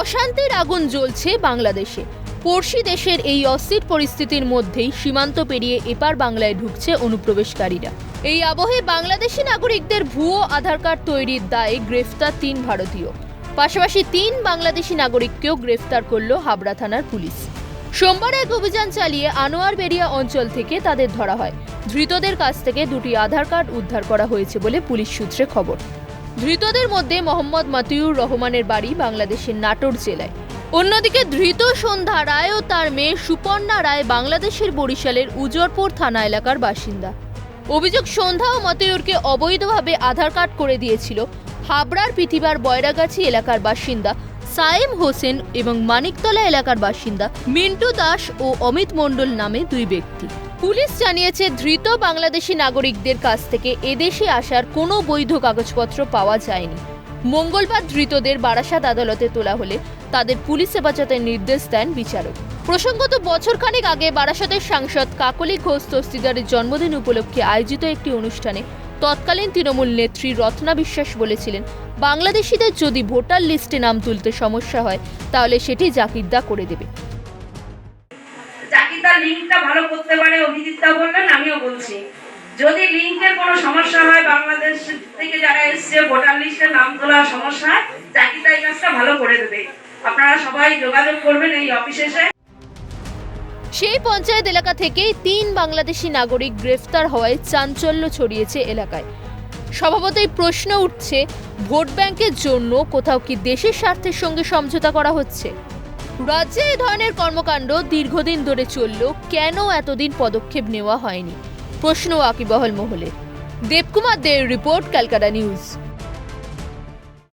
অশান্তির আগুন জ্বলছে বাংলাদেশে। পড়শি দেশের এই অস্থির পরিস্থিতির মধ্যেই সীমান্ত পেরিয়ে এপার বাংলায় ঢুকছে অনুপ্রবেশকারীরা। এই আবহে বাংলাদেশি নাগরিকদের ভুয়ো আধার কার্ড তৈরির দায়ে গ্রেফতার তিন ভারতীয়। পাশাপাশি তিন বাংলাদেশি নাগরিককেও গ্রেফতার করল হাবড়া থানার পুলিশ। সোমবার এক অভিযান চালিয়ে আনোয়ার বেরিয়া অঞ্চল থেকে তাদের ধরা হয়। ধৃতদের কাছ থেকে দুটি আধার কার্ড উদ্ধার করা হয়েছে বলে পুলিশ সূত্রে খবর। ধৃতদের মধ্যে মোহাম্মদ মাতিউর রহমানের বাড়ি বাংলাদেশের নাটোর জেলায়। অন্যদিকে ধৃত সন্ধ্যা রায় ও তার মেয়ে সুপর্ণা রায় বাংলাদেশের বরিশালের উজরপুর থানা এলাকার বাসিন্দা। অভিযোগ, সন্ধ্যা ও মতিউরকে অবৈধভাবে আধার কার্ড করে দিয়েছিল হাবড়ার পৃথিবার বয়রাগাছি এলাকার বাসিন্দা সায়েম হোসেন এবং মানিকতলা এলাকার বাসিন্দা মিন্টু দাস ও অমিত মণ্ডল নামে দুই ব্যক্তি। পুলিশ জানিয়েছে, ধৃত বাংলাদেশি নাগরিকদের কাছ থেকে এদেশে আসার কোনো বৈধ কাগজপত্র পাওয়া যায়নি। মঙ্গলবার ধৃতদের বারাসাত আদালতে তোলা হলে তাদের পুলিশ হেফাজতের নির্দেশ দেন বিচারক। প্রসঙ্গত, বছরখানেক আগে বারাসাতের সাংসদ কাকলি ঘোষ দস্তিদারের জন্মদিন উপলক্ষে আয়োজিত একটি অনুষ্ঠানে তৎকালীন তৃণমূল নেত্রী রত্না বিশ্বাস বলেছিলেন, বাংলাদেশিদের যদি ভোটার লিস্টে নাম তুলতে সমস্যা হয়, তাহলে সেটি জাকিরদা করে দেবে। লিঙ্কটা ভালো করতে পারে অভিজিৎটা বললেন, আমিও বলছি। যদি লিঙ্কের কোনো সমস্যা হয়, বাংলাদেশ থেকে যারা এসছে, ভোটার লিস্টে নাম সমস্যা কাজটা ভালো করে দেবে। আপনারা সবাই যোগাযোগ করবেন এই এসে। সেই পঞ্চায়েত এলাকা থেকেই তিন বাংলাদেশি নাগরিক গ্রেফতার হওয়ায় চাঞ্চল্য ছড়িয়েছে এলাকায়। স্বভাবতই প্রশ্ন উঠছে, ভোট ব্যাংকের জন্য কোথাও কি দেশের স্বার্থের সঙ্গে সমঝোতা করা হচ্ছে? রাজ্যে এ ধরনের কর্মকাণ্ড দীর্ঘদিন ধরে চলল, কেন এতদিন পদক্ষেপ নেওয়া হয়নি? প্রশ্ন আকিবহল মহলে। দেবকুমার দের রিপোর্ট, ক্যালকাটা নিউজ।